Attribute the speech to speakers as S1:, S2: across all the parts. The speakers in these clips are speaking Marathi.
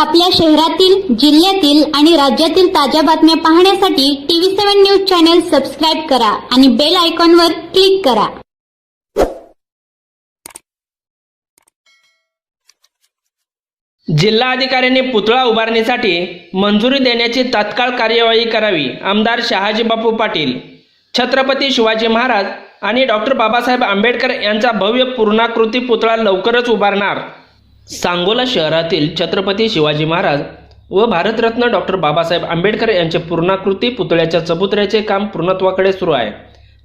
S1: आपल्या शहरातील जिल्ह्यातील आणि राज्यातील ताज्या बातम्या पाहण्यासाठी TV seven news channel subscribe करा आणि बेल आयकॉनवर क्लिक करा.
S2: जिल्हा अधिकाऱ्यांनी पुतळा उभारणीसाठी मंजुरी देण्याची तात्काळ कार्यवाही करावी आमदार शहाजी बापू पाटील छत्रपती शिवाजी महाराज आणि डॉक्टर बाबासाहेब आंबेडकर यांचा भव्य पूर्णाकृती पुतळा लवकरच उभारणार. सांगोला शहरातील छत्रपती शिवाजी महाराज व भारतरत्न डॉक्टर बाबासाहेब आंबेडकर यांचे पूर्णाकृती पुतळ्याच्या चबुतऱ्याचे काम पूर्णत्वाकडे सुरू आहे.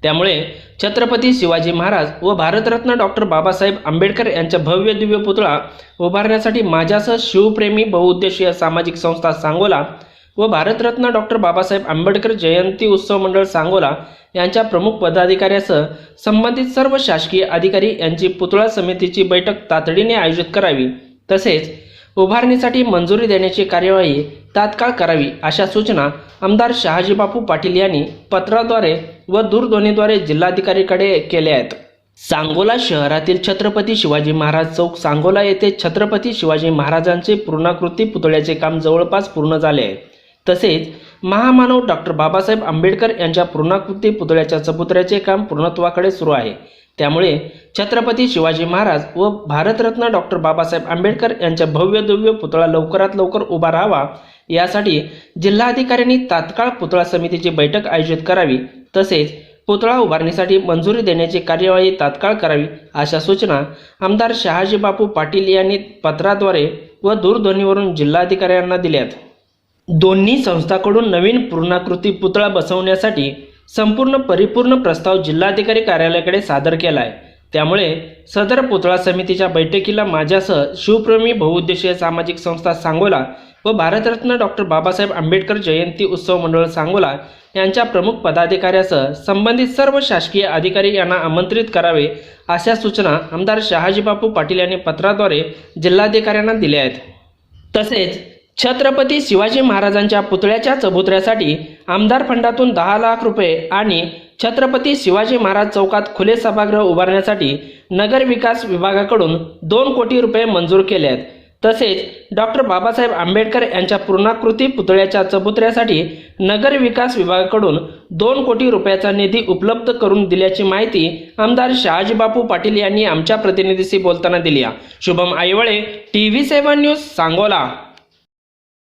S2: त्यामुळे छत्रपती शिवाजी महाराज व भारतरत्न डॉक्टर बाबासाहेब आंबेडकर यांचा भव्य दिव्य पुतळा उभारण्यासाठी माझ्यासह शिवप्रेमी बहुउद्देशीय सामाजिक संस्था सांगोला व भारतरत्न डॉक्टर बाबासाहेब आंबेडकर जयंती उत्सव मंडळ सांगोला यांच्या प्रमुख पदाधिकाऱ्यासह संबंधित सर्व शासकीय अधिकारी यांची पुतळा समितीची बैठक तातडीने आयोजित करावी. तसेच उभारणीसाठी मंजुरी देण्याची कार्यवाही तात्काळ करावी अशा सूचना आमदार शहाजीबापू पाटील यांनी पत्राद्वारे व दूरध्वनीद्वारे जिल्हाधिकारीकडे केल्या आहेत. सांगोला शहरातील छत्रपती शिवाजी महाराज चौक सांगोला येथे छत्रपती शिवाजी महाराजांचे पूर्णाकृती पुतळ्याचे काम जवळपास पूर्ण झाले आहे. तसेच महामानव डॉक्टर बाबासाहेब आंबेडकर यांच्या पूर्णाकृती पुतळ्याच्या चबुतऱ्याचे काम पूर्णत्वाकडे सुरू आहे. त्यामुळे छत्रपती शिवाजी महाराज व भारतरत्न डॉक्टर बाबासाहेब आंबेडकर यांच्या भव्य दिव्य पुतळा लवकरात लवकर उभा राहावा यासाठी जिल्हाधिकाऱ्यांनी तात्काळ पुतळा समितीची बैठक आयोजित करावी तसेच पुतळा उभारणीसाठी मंजुरी देण्याची कार्यवाही तात्काळ करावी अशा सूचना आमदार शहाजी बापू पाटील यांनी पत्राद्वारे व दूरध्वनीवरून जिल्हाधिकाऱ्यांना दिल्यात. दोन्ही संस्थाकडून नवीन पूर्णाकृती पुतळा बसवण्यासाठी संपूर्ण परिपूर्ण प्रस्ताव जिल्हाधिकारी कार्यालयाकडे सादर केला आहे त्यामुळे सदर पुतळा समितीच्या बैठकीला माझ्यासह शिवप्रेमी बहुउद्देशीय सामाजिक संस्था सांगोला व भारतरत्न डॉक्टर बाबासाहेब आंबेडकर जयंती उत्सव मंडळ सांगोला यांच्या प्रमुख पदाधिकाऱ्यासह संबंधित सर्व शासकीय अधिकारी यांना आमंत्रित करावे अशा सूचना आमदार शहाजीबापू पाटील यांनी पत्राद्वारे जिल्हाधिकाऱ्यांना दिल्या आहेत. तसेच छत्रपती शिवाजी महाराजांच्या पुतळ्याच्या चबुतऱ्यासाठी आमदार फंडातून दहा लाख रुपये आणि छत्रपती शिवाजी महाराज चौकात खुले सभागृह उभारण्यासाठी नगर विकास विभागाकडून दोन कोटी रुपये मंजूर केले आहेत तसेच डॉक्टर बाबासाहेब आंबेडकर यांच्या पूर्णाकृती पुतळ्याच्या चबुतऱ्यासाठी नगर विकास विभागाकडून दोन कोटी रुपयाचा निधी उपलब्ध करून दिल्याची माहिती आमदार शहाजीबापू पाटील यांनी आमच्या प्रतिनिधीशी बोलताना दिली आहे. Shubham Aiwale T V seven news Sangola